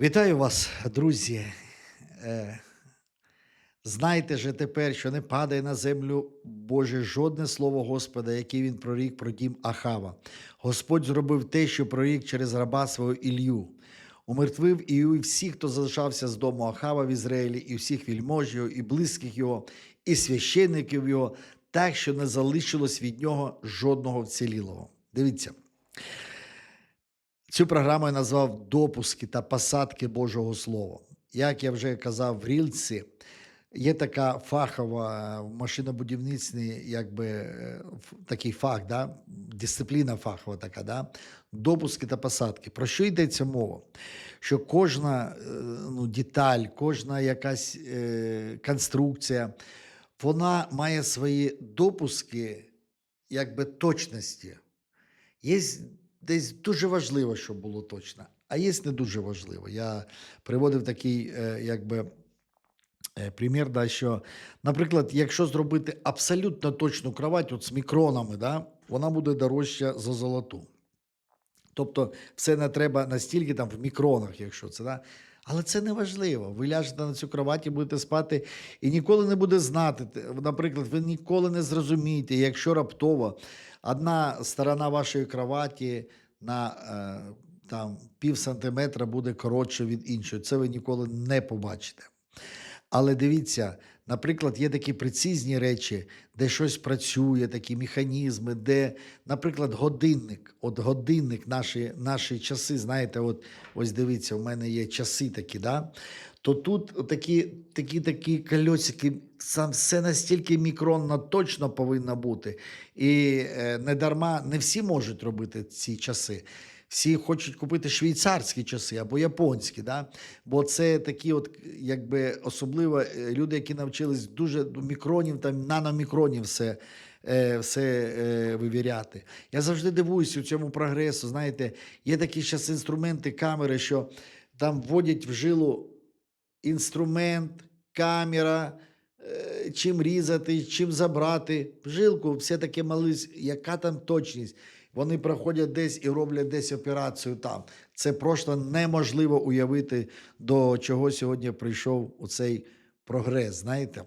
Вітаю вас, друзі. Е, Знайте же тепер, що не падає на землю Боже жодне слово Господа, яке він прорік про дім Ахава. Господь зробив те, що прорік через раба свого Ілью. Умертвив і всіх, хто залишався з дому Ахава в Ізраїлі, і всіх вільмож його, і близьких його, і священників його, так, що не залишилось від нього жодного вцілілого. Дивіться. Цю програму я назвав Допуски та посадки Божого Слова. Як я вже казав в Рілці, є така фахова в машинобудівництві, якби е, такий фах, да? дисципліна фахова така, да? допуски та посадки. Про що йдеться мова? Що кожна е, ну, деталь, кожна якась е, конструкція, вона має свої допуски якби точності. Є десь дуже важливо, щоб було точно, а є не дуже важливо. Я приводив такий, е, якби. е, Примір, да, що, наприклад, якщо зробити абсолютно точну кровать от з мікронами, да, вона буде дорожча за золоту. Тобто, все не треба настільки там в мікронах, якщо це. Да? Але це не важливо. Ви ляжете на цю кроваті, будете спати і ніколи не буде знати. Наприклад, ви ніколи не зрозумієте, якщо раптово одна сторона вашої кроваті на е, там, пів сантиметра буде коротше від іншої. Це ви ніколи не побачите. Але дивіться, наприклад, є такі прецизні речі, де щось працює, такі механізми, де, наприклад, годинник, от годинник, наші, наші часи, знаєте, от ось дивіться, у мене є часи такі, да? то тут такі, такі, такі кольосики, сам все настільки мікронно точно повинно бути. І е, не дарма не всі можуть робити ці часи. Всі хочуть купити швейцарські часи або японські, да? бо це такі, от, якби особливо е, люди, які навчились дуже до мікронів, там наномікронів все, е, все е, вивіряти. Я завжди дивуюся у цьому прогресу. Знаєте, є такі зараз інструменти, камери, що там вводять в жилу інструмент, камера, чим різати, чим забрати. В жилку все таке мались, яка там точність. Вони проходять десь і роблять десь операцію там. Це просто неможливо уявити, до чого сьогодні прийшов у цей прогрес. Знаєте?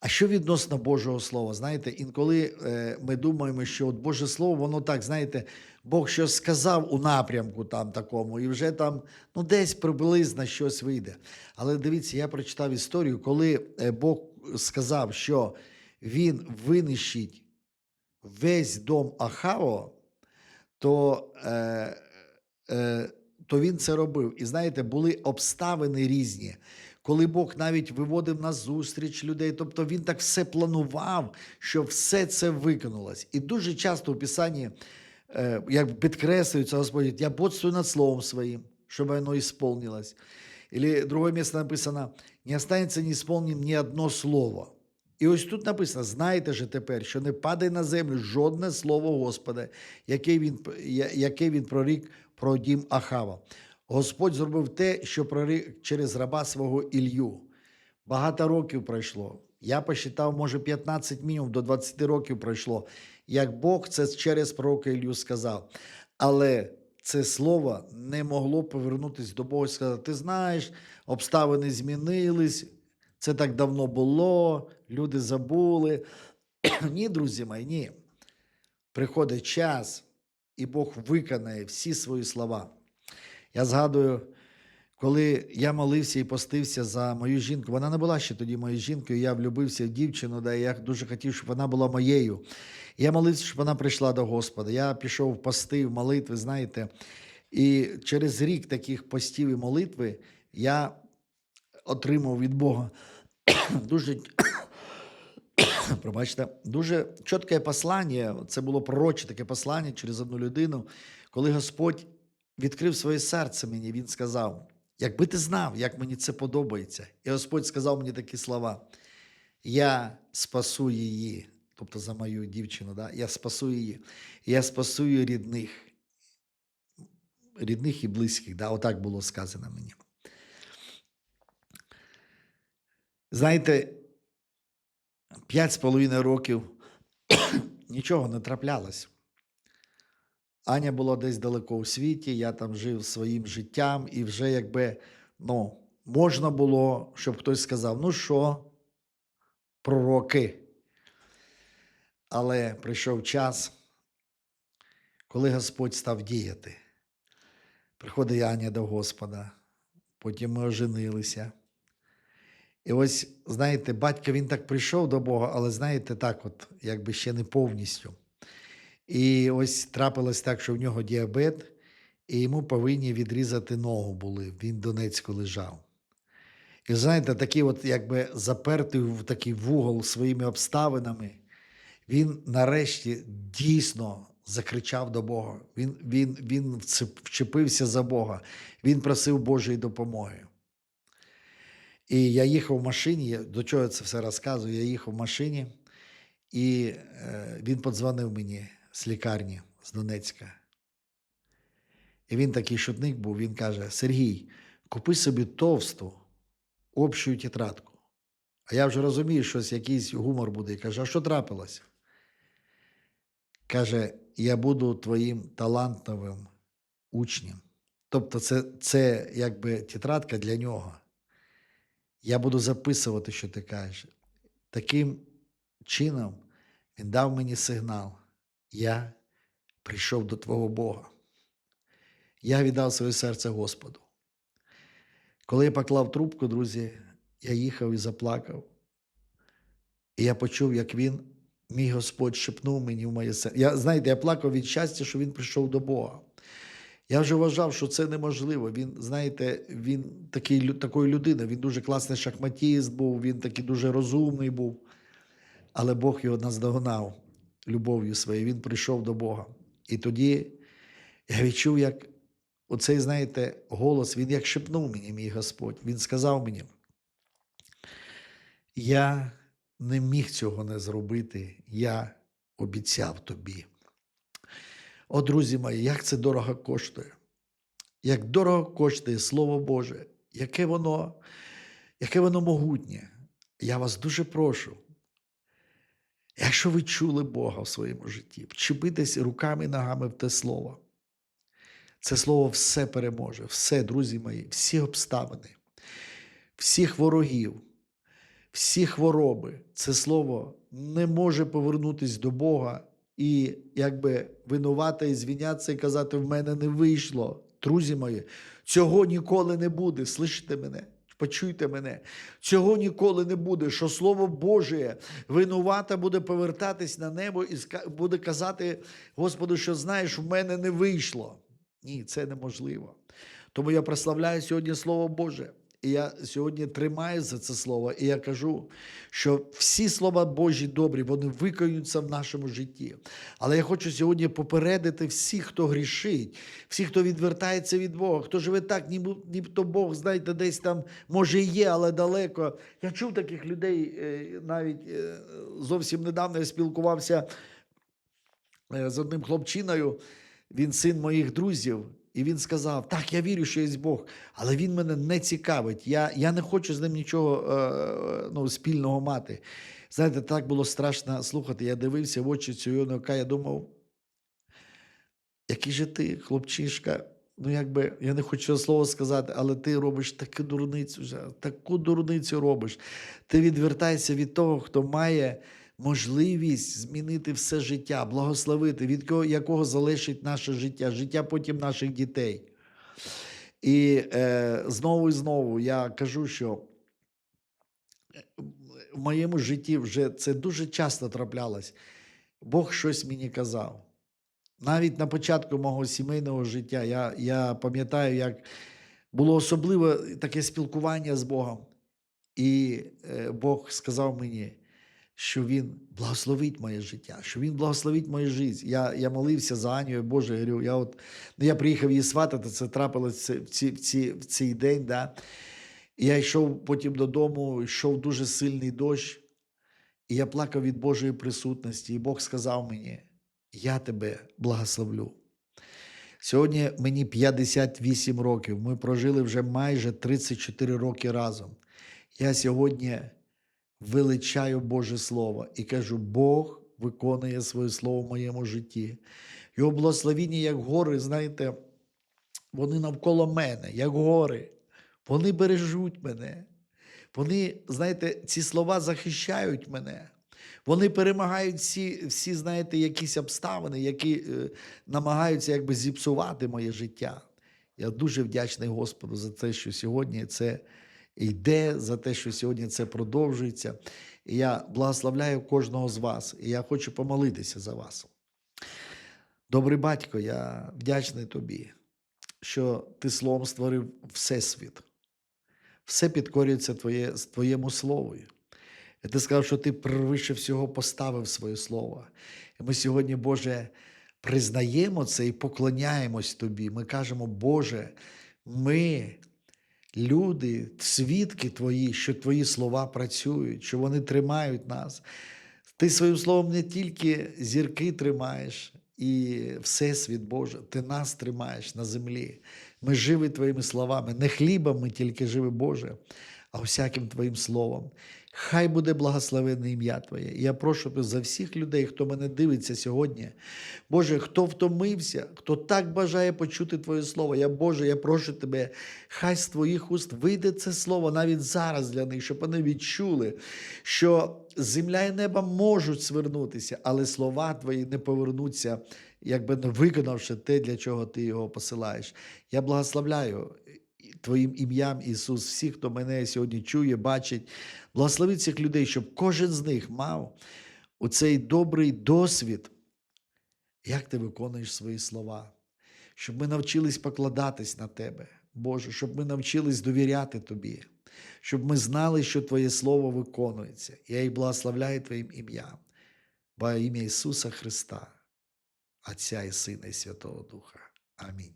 А що відносно Божого Слова? Знаєте, інколи е, ми думаємо, що от Боже Слово, воно так, знаєте, Бог щось сказав у напрямку там такому, і вже там ну, десь приблизно щось вийде. Але дивіться, я прочитав історію, коли е, Бог сказав, що Він винищить весь дом Ахао, то, е, е, то він це робив. І знаєте, були обставини різні, коли Бог навіть виводив на зустріч людей. Тобто він так все планував, що все це виконалось. І дуже часто у Писанні е, як підкреслюється Господь, я бодствую над словом своїм, щоб воно ісполнилось. Или другое место написано: не останеться неисполненим ні одно слово. І ось тут написано: знаєте же тепер, що не падає на землю жодне слово Господа, яке він, яке він прорік про дім Ахава. Господь зробив те, що прорік через раба свого Ілью. Багато років пройшло. Я посчитав, може, 15 мінімум до 20 років пройшло, як Бог це через пророка Ілью сказав. Але це слово не могло повернутися до Бога і сказати: ти знаєш, обставини змінились, це так давно було, люди забули. ні, друзі мої, ні. Приходить час, і Бог виконає всі свої слова. Я згадую, коли я молився і постився за мою жінку, вона не була ще тоді моєю жінкою, я влюбився в дівчину, да, і я дуже хотів, щоб вона була моєю. Я молився, щоб вона прийшла до Господа. Я пішов в пости, в молитви, знаєте. І через рік таких постів і молитви я отримав від Бога дуже, пробачте, дуже чітке послання. Це було пророче таке послання через одну людину, коли Господь відкрив своє серце мені, він сказав: якби ти знав, як мені це подобається. І Господь сказав мені такі слова: Я спасу її, тобто за мою дівчину, да? я спасу її, я спасу її рідних, рідних і близьких. Да? Отак було сказано мені. Знаєте, п'ять з половиною років нічого не траплялось. Аня була десь далеко у світі, я там жив своїм життям, і вже якби ну, можна було, щоб хтось сказав: ну що, пророки. Але прийшов час, коли Господь став діяти. Приходить Аня до Господа, потім ми оженилися. І ось, знаєте, батько він так прийшов до Бога, але знаєте, так, от, якби ще не повністю. І ось трапилось так, що в нього діабет, і йому повинні відрізати ногу були. Він в Донецьку лежав. І знаєте, такий, от якби запертий в такий вугол своїми обставинами, він нарешті дійсно закричав до Бога. Він, він, він вчепився за Бога, він просив Божої допомоги. І я їхав в машині, до чого я це все розказую? Я їхав в машині, і е, він подзвонив мені з лікарні з Донецька. І він такий шутник був, він каже: Сергій, купи собі товсту общу тетрадку. А я вже розумію, що якийсь гумор буде. І каже, а що трапилось? Каже, я буду твоїм талантовим учнем. Тобто, це, це якби тетрадка для нього. Я буду записувати, що ти кажеш. Таким чином він дав мені сигнал. Я прийшов до твого Бога. Я віддав своє серце Господу. Коли я поклав трубку, друзі, я їхав і заплакав. І я почув, як він, мій Господь, шепнув мені в моє серце. Я, знаєте, я плакав від щастя, що він прийшов до Бога. Я вже вважав, що це неможливо. Він, знаєте, він такий, такої людини, він дуже класний шахматіст був, він такий дуже розумний був. Але Бог його наздогнав любов'ю своєю. Він прийшов до Бога. І тоді я відчув, як оцей, знаєте, голос, він як шепнув мені, мій Господь. Він сказав мені: я не міг цього не зробити, я обіцяв тобі. О, друзі мої, як це дорого коштує. Як дорого коштує Слово Боже, яке воно, яке воно могутнє. Я вас дуже прошу. Якщо ви чули Бога в своєму житті, вчепитесь руками і ногами в те слово. Це слово все переможе, все, друзі мої, всі обставини, всіх ворогів, всі хвороби. Це слово не може повернутися до Бога і якби винувати і звінятися і казати: в мене не вийшло. Друзі мої, цього ніколи не буде. Слышите мене? Почуйте мене, цього ніколи не буде, що Слово Боже винувата буде повертатись на небо і буде казати Господу, що знаєш, в мене не вийшло. Ні, це неможливо. Тому я прославляю сьогодні Слово Боже. І я сьогодні тримаю за це слово, і я кажу, що всі слова Божі добрі, вони виконуються в нашому житті. Але я хочу сьогодні попередити всіх, хто грішить, всіх, хто відвертається від Бога, хто живе так, ніби, нібито Бог, знаєте, десь там може є, але далеко. Я чув таких людей е, навіть е, зовсім недавно я спілкувався е, з одним хлопчиною, він син моїх друзів. І він сказав: Так, я вірю, що є Бог, але він мене не цікавить. Я, я не хочу з ним нічого е, ну, спільного мати. Знаєте, так було страшно слухати. Я дивився в очі цього юнака, я думав, який же ти, хлопчишка, ну якби я не хочу слова сказати, але ти робиш таку дурницю, таку дурницю робиш. Ти відвертаєшся від того, хто має можливість змінити все життя, благословити, від кого, якого залежить наше життя, життя потім наших дітей. І е, знову і знову я кажу, що е, в моєму житті вже це дуже часто траплялось. Бог щось мені казав. Навіть на початку мого сімейного життя я, я пам'ятаю, як було особливе таке спілкування з Богом. І е, Бог сказав мені, що Він благословить моє життя, що Він благословить мою життя. Я, я молився за Аню, Боже, я говорю, я от ну, я приїхав її сватати, це трапилось в, ці, в, ці, в цей день. Да? І я йшов потім додому, йшов дуже сильний дощ, і я плакав від Божої присутності. І Бог сказав мені: Я тебе благословлю. Сьогодні мені 58 років. Ми прожили вже майже 34 роки разом. Я сьогодні величаю Боже Слово і кажу: Бог виконує своє слово в моєму житті. Його благословіння, як гори, знаєте, вони навколо мене, як гори. Вони бережуть мене. Вони, знаєте, ці слова захищають мене. Вони перемагають всі, всі знаєте, якісь обставини, які е, намагаються якби зіпсувати моє життя. Я дуже вдячний Господу за те, що сьогодні це йде, за те, що сьогодні це продовжується. І я благословляю кожного з вас, і я хочу помолитися за вас. Добрий батько, я вдячний тобі, що ти словом створив Всесвіт. Все підкорюється твоє, твоєму слову. І ти сказав, що ти превише всього поставив своє слово. І ми сьогодні, Боже, признаємо це і поклоняємось Тобі. Ми кажемо, Боже, ми, люди, свідки Твої, що Твої слова працюють, що вони тримають нас. Ти своїм словом не тільки зірки тримаєш і Всесвіт Боже, ти нас тримаєш на землі. Ми живі Твоїми словами. Не хлібом ми тільки живі, Боже, а всяким Твоїм словом. Хай буде благословенне ім'я Твоє. І я прошу за всіх людей, хто мене дивиться сьогодні. Боже, хто втомився, хто так бажає почути Твоє Слово. Я Боже, я прошу тебе, хай з Твоїх уст вийде це слово навіть зараз для них, щоб вони відчули, що земля і небо можуть свернутися, але слова Твої не повернуться, якби не виконавши те, для чого Ти його посилаєш. Я благословляю. Твоїм ім'ям, Ісус, всіх, хто мене сьогодні чує, бачить, благослови цих людей, щоб кожен з них мав оцей добрий досвід, як ти виконуєш свої слова, щоб ми навчились покладатись на Тебе, Боже, щоб ми навчились довіряти Тобі, щоб ми знали, що Твоє Слово виконується. Я і благословляю Твоїм ім'ям, во ім'я Ісуса Христа, Отця і Сина, і Святого Духа. Амінь.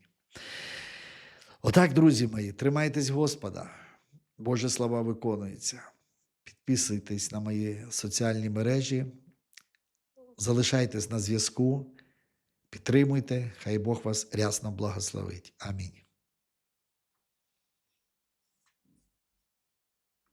Отак, друзі мої, тримайтесь Господа. Боже слава виконується. Підписуйтесь на мої соціальні мережі, залишайтесь на зв'язку, підтримуйте, хай Бог вас рясно благословить. Амінь.